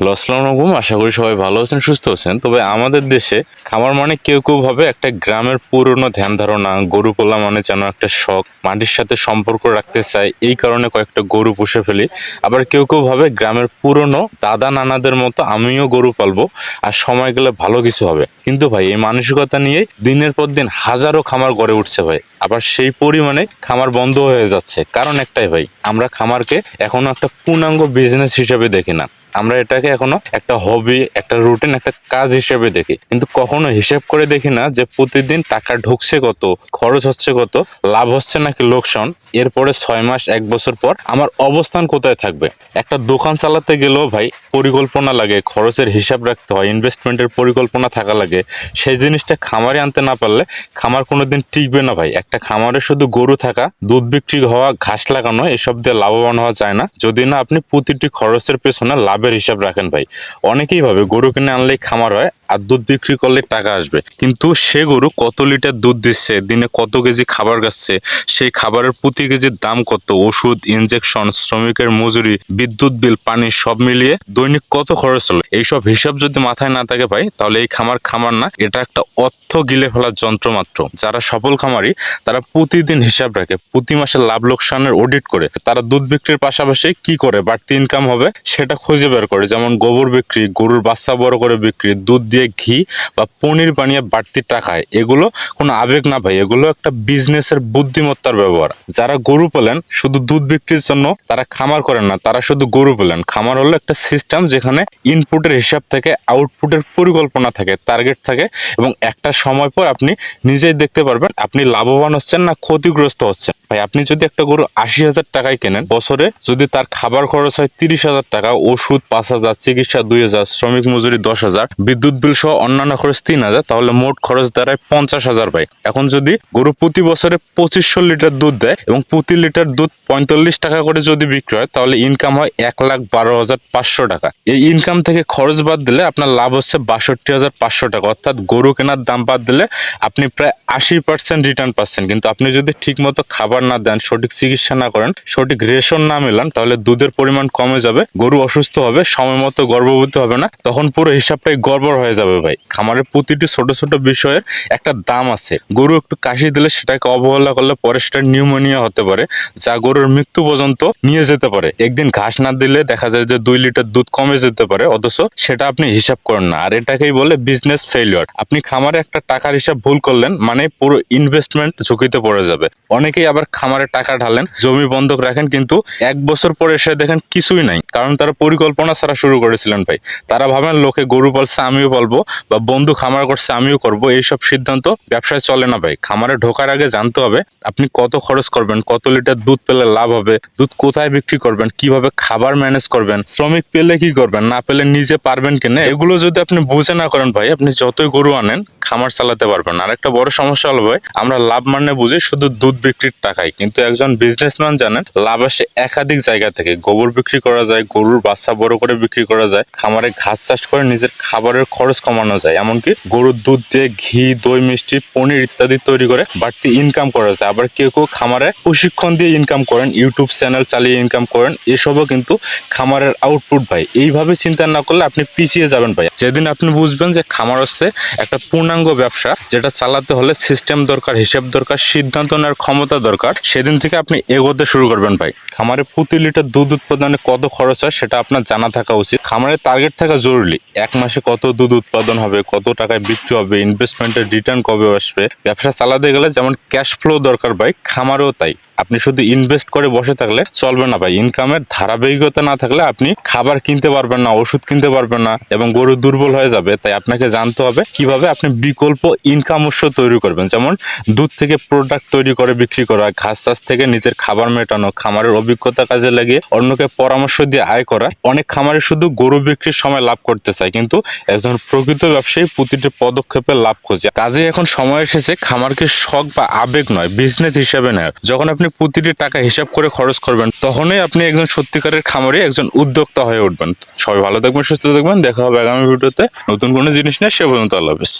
Hello, আসসালামু আলাইকুম। আশা করি সবাই ভালো আছেন, সুস্থ আছেন। তবে আমাদের দেশে খামার মানে কেউ কেউ ভাবে একটা গ্রামের পুরনো ধ্যান ধারণা, গরু পোলা মানে যেন একটা শখ, মাটির সাথে সম্পর্ক রাখতে চাই, এই কারণে কয়েকটা গরু পুষে ফেলি। আবার কেউ কেউ ভাবে গ্রামের পুরনো দাদা নানাদের মতো আমিও গরু পালবো, আর সময় গেলে ভালো কিছু হবে। কিন্তু ভাই, এই মানসিকতা নিয়েই দিনের পর দিন হাজারো খামার গড়ে উঠছে ভাই। আবার সেই পরিমাণে খামার বন্ধ হয়ে যাচ্ছে। কারণ একটাই ভাই, আমরা খামারকে এখনও একটা পূর্ণাঙ্গ বিজনেস হিসেবে দেখি না। আমরা এটাকে এখনও একটা হবি একটা রুটিন একটা কাজ হিসেবে দেখি। কিন্তু কখনো হিসেব করে দেখি না যে প্রতিদিন টাকা ঢুকছে কত, খরচ হচ্ছে কত, লাভ হচ্ছে নাকি লোকসান। এরপরে ছয় মাস, এক বছর পর আমার অবস্থান কোথায় থাকবে? একটা দোকান চালাতে গেলেও ভাই পরিকল্পনা লাগে, খরচের হিসাব রাখতে হয় ইনভেস্টমেন্টের পরিকল্পনা থাকা লাগে। সেই জিনিসটা খামারে আনতে না পারলে খামার কোনোদিন টিকবে না ভাই। একটা খামারে শুধু গরু থাকা, দুধ বিক্রি হওয়া, ঘাস লাগানো, এসব দিয়ে লাভবান হওয়া যায় না। যদি না, আপনি প্রতিটি খরচের পেছনে লাভের হিসাব রাখেন ভাই। অনেকেই ভাবে গরু কিনে আনলেই খামার হয় আর দুধ বিক্রি করলে টাকা আসবে। কিন্তু সে গরু কত লিটার দুধ দিচ্ছে, দিনে কত কেজি খাবার খাচ্ছে, সেই খাবারের প্রতি কেজির দাম কত? ওষুধ ইনজেকশন শ্রমিকের মজুরি, বিদ্যুৎ বিল, পানি সব মিলিয়ে দৈনিক কত খরচ হলো? এইসব হিসাব যদি মাথায় না থাকে ভাই, তাহলে এই খামার খামার না, এটা একটা অর্থ গিলে ফেলার যন্ত্র মাত্র। যারা সফল খামারি, তারা প্রতিদিন হিসাব রাখে, প্রতি মাসে লাভ লোকসানের অডিট করে। তারা দুধ বিক্রির পাশাপাশি কি করে? বাড়তি ইনকাম হবে, সেটা খুঁজে বের করে। যেমন গোবর বিক্রি, গরুর বাচ্চা বড় করে বিক্রি, দুধ দিয়ে ঘি বা পনির বানিয়ে বাড়তি টাকায়, এগুলো কোনো আবেগ না ভাই, এগুলো একটা বিজনেসের বুদ্ধিমত্তার ব্যবহার। যারা গরু পেলেন, শুধু দুধ বিক্রির জন্য তারা খামার করেন না, তারা শুধু গরু পেলেন। খামার হলো একটা সিস্টেম যেখানে ইনপুটের হিসাব থেকে আউটপুটের পরিকল্পনা থাকে টার্গেট থাকে, এবং একটা সময় পর আপনি নিজেই দেখতে পারবেন, আপনি লাভবান হচ্ছেন না ক্ষতিগ্রস্ত হচ্ছেন। ভাই, আপনি যদি একটা গরু আশি হাজার টাকায় কেনেন, বছরে যদি তার খাবার খরচ হয় তিরিশ হাজার টাকা, ওষুধ পাঁচ হাজার, চিকিৎসা দুই হাজার, শ্রমিক মজুরি দশ হাজার, বিদ্যুৎ বিল সহ অন্যান্য খরচ তিন হাজার, তাহলে মোট খরচ দাঁড়ায় পঞ্চাশ হাজার ভাই। এখন যদি গরু প্রতি বছরে পঁচিশশো লিটার দুধ দেয় এবং প্রতি লিটার দুধ পঁয়তাল্লিশ টাকা করে যদি বিক্রি হয়, তাহলে ইনকাম হয় এক লাখ বারো হাজার পাঁচশো টাকা। এই ইনকাম থেকে খরচ বাদ দিলে আপনার লাভ হচ্ছে বাষট্টি হাজার পাঁচশো টাকা। অর্থাৎ গরু কেনার দাম বাদ দিলে আপনি প্রায় আশি পার্সেন্ট রিটার্ন পাচ্ছেন। কিন্তু আপনি যদি ঠিকমতো খাবার না দেন, সঠিক চিকিৎসা না করেন, সঠিক রেশন না মেলান, তাহলে দুধের পরিমাণ কমে যাবে, গরু অসুস্থ হবে, সময় মতো গর্ভবতী হবে না, তখন পুরো হিসাবটাই গড়বড় হয়ে যাবে ভাই। খামারের প্রতিটি ছোট ছোট বিষয়ের একটা দাম আছে। গরু একটু কাশি দিলে সেটাকে অবহেলা করলে পরে সেটা নিউমোনিয়া হতে পারে, যা গরুর মৃত্যু পর্যন্ত নিয়ে যেতে পারে। একদিন ঘাস না দিলে দেখা যায় যে দুই লিটার দুধ কমে যেতে পারে, অথচ সেটা আপনি হিসাব করেন না। আর এটাকেই বলে বিজনেস ফেলিওর আপনি খামারে একটা টাকার হিসাব ভুল করলেন মানে পুরো ইনভেস্টমেন্ট ঝুঁকিতে পড়ে যাবে। অনেকেই আবার খামারে টাকা ঢালেন, জমি বন্ধক রাখেন, কিন্তু এক বছর পরে এসে দেখেন কিছুই নাই, কারণ তারা পরিকল্পনা ছাড়া শুরু করেছিলেন ভাই। তারা ভাবেন লোকে গরু পালছে, আমিও পালবো। বা বন্ধু খামার করছে, আমিও করব। এইসব সিদ্ধান্ত ব্যবসায় চলে না ভাই। খামারে ঢোকার আগে জানতে হবে, আপনি কত খরচ করবেন, কত লিটার দুধ পেলে লাভ হবে, দুধ কোথায় বিক্রি করবেন, কীভাবে খাবার ম্যানেজ করবেন, শ্রমিক পেলে কি করবেন, না পেলে নিজে পারবেন কিনা, এগুলো যদি আপনি বুঝে না করেন ভাই, আপনি যতই গরু আনেন খামার চালাতে পারবেন। আর একটা বড় সমস্যা হলো ভাই, আমরা লাভ মানে বুঝি শুধু দুধ বিক্রির টাকায় কিন্তু একজন বিজনেসম্যান জানেন, লাভ আসে একাধিক জায়গা থেকে। গোবর বিক্রি করা যায়, গরুর বাচ্চা বড় করে বিক্রি করা যায়, খামারে ঘাস চাষ করে নিজের খাবারের খরচ কমানো যায়। এমনকি গরুর দুধ দিয়ে ঘি, দই, মিষ্টি, পনির ইত্যাদি তৈরি করে বাড়তি ইনকাম করা যায়। আবার কেউ কেউ খামারে প্রশিক্ষণ দিয়ে ইনকাম করেন ইউটিউব চ্যানেল চালিয়ে ইনকাম করেন, এসবও কিন্তু খামারের আউটপুট ভাই। এইভাবে চিন্তা না করলে আপনি পিছিয়ে যাবেন ভাই। যেদিন আপনি বুঝবেন যে খামার হচ্ছে একটা পূর্ণাঙ্গ ব্যবসা, যেটা চালাতে হলে সিস্টেম দরকার, হিসেব দরকার, সিদ্ধান্ত নেওয়ার ক্ষমতা দরকার, সেদিন থেকে আপনি এগোতে শুরু করবেন ভাই। খামারে প্রতি লিটার দুধ উৎপাদনে কত খরচ হয় সেটা আপনার জানা থাকা উচিত। খামারের টার্গেট থাকা জরুরি। এক মাসে কত দুধ উৎপাদন হবে, কত টাকায় বিক্রি হবে ইনভেস্টমেন্টের রিটার্ন কবে আসবে? ব্যবসা চালাতে গেলে যেমন ক্যাশ ফ্লো দরকার ভাই, খামারেও তাই। আপনি শুধু ইনভেস্ট করে বসে থাকলে চলবে না ভাই। ইনকামের ধারাবাহিকতা না থাকলে আপনি খাবার কিনতে পারবেন না, ওষুধ কিনতে পারবেন না এবং গরু দুর্বল হয়ে যাবে। তাই আপনাকে জানতে হবে কীভাবে আপনি বিকল্প ইনকাম উৎস তৈরি করবেন। যেমন দুধ থেকে প্রোডাক্ট তৈরি করে, বিক্রি করা, ঘাস চাষ থেকে নিজের খাবার মেটানো, খামারের অভিজ্ঞতা কাজে লাগিয়ে অন্যকে পরামর্শ দিয়ে আয় করা। অনেক খামারে শুধু গরু বিক্রির সময় লাভ করতে চায়, কিন্তু একজন প্রকৃত ব্যবসায়ী প্রতিটি পদক্ষেপে লাভ খোঁজে। কাজে এখন সময় এসেছে, খামারকে শখ বা আবেগ নয় বিজনেস হিসেবে নেয়। যখন আপনি প্রতিটি টাকা হিসাব করে খরচ করবেন, তখনই আপনি একজন সত্যিকারের খামারি, একজন উদ্যোক্তা হয়ে উঠবেন। সবাই ভালো থাকবেন, সুস্থ থাকবেন, দেখা হবে আগামী ভিডিওতে। নতুন কোনো জিনিস নিয়ে সে পর্যন্ত আল্লাহ হাফিজ।